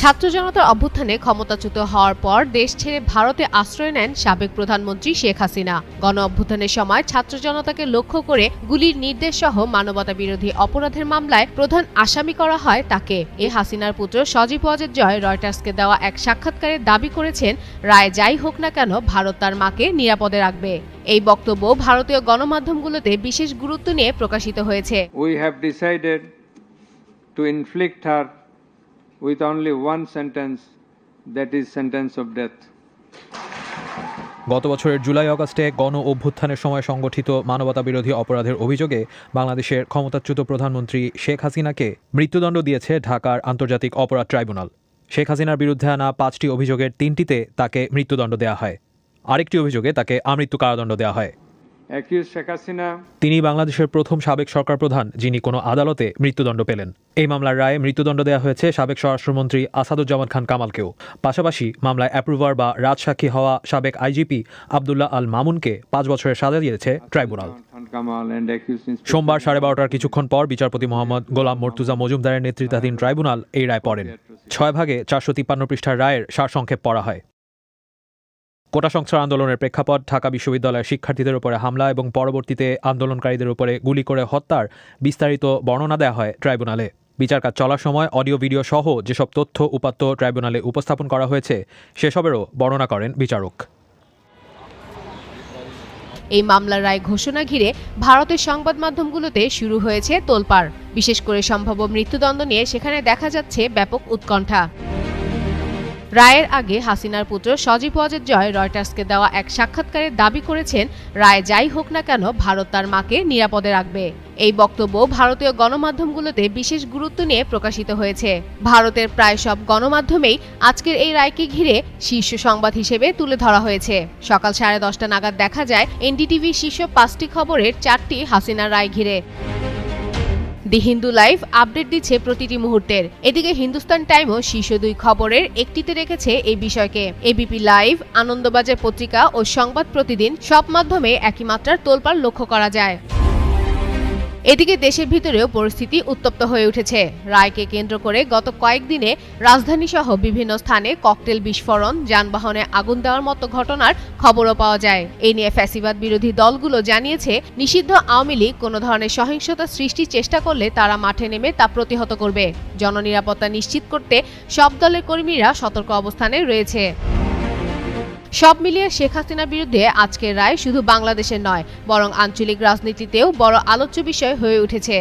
ছাত্র জনতার অভ্যুত্থানে ক্ষমতাচ্যুত হওয়ার পর দেশ ছেড়ে ভারতে আশ্রয় নেন সাবেক প্রধানমন্ত্রী শেখ হাসিনা। গণ অভ্যুত্থানের সময় ছাত্র জনতাকে লক্ষ্য করে গুলির নির্দেশ সহ মানবতা বিরোধী অপরাধের মামলায় প্রধান আসামি করা হয় তাকে। এ হাসিনার পুত্র সজীব ওয়াজেদ জয় রয়টার্সকে দেওয়া এক সাক্ষাৎকারে দাবি করেছেন, রায় যাই হোক না কেন, ভারত তার মাকে নিরাপদে রাখবে। এই বক্তব্য ভারতীয় গণমাধ্যমগুলোতে বিশেষ গুরুত্ব নিয়ে প্রকাশিত হয়েছে। We have decided to inflict her with only one sentence, that is sentence of death. গত বছরের জুলাই অগস্টে গণ অভ্যুত্থানের সময় সংগঠিত মানবতা বিরোধী অপরাধের অভিযোগে বাংলাদেশের ক্ষমতাচ্যুত প্রধানমন্ত্রী শেখ হাসিনাকে মৃত্যুদণ্ড দিয়েছে ঢাকার আন্তর্জাতিক অপরাধ ট্রাইব্যুনাল। শেখ হাসিনার বিরুদ্ধে আনা পাঁচটি অভিযোগের তিনটিতে তাকে মৃত্যুদণ্ড দেওয়া হয়। আরেকটি অভিযোগে তাকে আমৃত্যু কারাদণ্ড দেওয়া হয়। তিনি বাংলাদেশের প্রথম সাবেক সরকার প্রধান যিনি কোনো আদালতে মৃত্যুদণ্ড পেলেন। এই মামলার রায়ে মৃত্যুদণ্ড দেওয়া হয়েছে সাবেক স্বরাষ্ট্রমন্ত্রী আসাদুজ্জামান খান কামালকেও। পাশাপাশি মামলায় অ্যাপ্রুভার বা রাজসাক্ষী হওয়া সাবেক আইজিপি আবদুল্লাহ আল মামুনকে পাঁচ বছরের সাজা দিয়েছে ট্রাইব্যুনাল। সোমবার সাড়ে বারোটার কিছুক্ষণ পর বিচারপতি মোহাম্মদ গোলাম মর্তুজা মজুমদারের নেতৃত্বাধীন ট্রাইব্যুনাল এই রায় পড়েন। ছয় ভাগে চারশো তিপ্পান্ন পৃষ্ঠার রায়ের সারসংক্ষেপ পড়া হয়। কোটা সংস্কার আন্দোলনের প্রেক্ষাপট ঢাকা বিশ্ববিদ্যালয়ের শিক্ষার্থীদের উপরে হামলা এবং পরবর্তীতে আন্দোলনকারীদের উপরে গুলি করে হত্যার বিস্তারিত বর্ণনা দেওয়া হয় ট্রাইব্যুনালে। বিচার কাজ চলার সময় অডিও, ভিডিও সহ যেসব তথ্য উপাত্ত ট্রাইব্যুনালে উপস্থাপন করা হয়েছে, সেসবেরও বর্ণনা করেন বিচারক। এই মামলার রায় ঘোষণা ঘিরে ভারতের সংবাদ মাধ্যমগুলোতে শুরু হয়েছে তোলপাড়। বিশেষ করে সম্ভাব্য মৃত্যুদণ্ড নিয়ে সেখানে দেখা যাচ্ছে ব্যাপক উৎকণ্ঠা। রায়ের আগে হাসিনার পুত্র সজীব ওয়াজেদ জয় রয়টার্সকে দেওয়া এক সাক্ষাৎকারে দাবি করেছেন, রায় যাই হোক না কেন, ভারত তার মাকে নিরাপদে রাখবে। এই বক্তব্য ভারতীয় গণমাধ্যমগুলোতে বিশেষ গুরুত্ব নিয়ে প্রকাশিত হয়েছে। ভারতের প্রায় সব গণমাধ্যমেই আজকের এই রায়কে ঘিরে শীর্ষ সংবাদ হিসেবে তুলে ধরা হয়েছে। সকাল সাড়ে দশটা নাগাদ দেখা যায়, এনডিটিভি শীর্ষ পাঁচটি খবরের চারটি হাসিনার রায় ঘিরে। দি হিন্দু লাইফ আপডেট দিচ্ছে প্রতিটি মুহূর্তের। এদিকে হিন্দুস্তান টাইমও শীর্ষ দুই খবরের একটিতে রেখেছে এই বিষয়কে। এবিপি লাইভ, আনন্দবাজার পত্রিকা ও সংবাদ প্রতিদিন সব মাধ্যমে একই মাত্রার তোলপাড় লক্ষ্য করা যায়। এদিকে দেশের ভিতরেও পরিস্থিতি উত্তপ্ত হয়ে উঠেছে। রায়কে কেন্দ্র করে গত কয়েকদিনে রাজধানী সহ বিভিন্ন স্থানে ককটেল বিস্ফোরণ, যানবাহনে আগুন দেওয়ার মতো ঘটনার খবরও পাওয়া যায়। এই নিয়ে ফ্যাসিবাদ বিরোধী দলগুলো জানিয়েছে, নিষিদ্ধ আওয়ামী লীগ কোনো ধরনের সহিংসতা সৃষ্টির চেষ্টা করলে তারা মাঠে নেমে তা প্রতিহত করবে। জননিরাপত্তা নিশ্চিত করতে সব দলের কর্মীরা সতর্ক অবস্থানে রয়েছে। সব মিলিয়ে শেখ হাসিনার বিরুদ্ধে আজকের রায় শুধু বাংলাদেশের নয়, বরং আঞ্চলিক রাজনীতিতেও বড় আলোচ্য বিষয় হয়ে উঠেছে।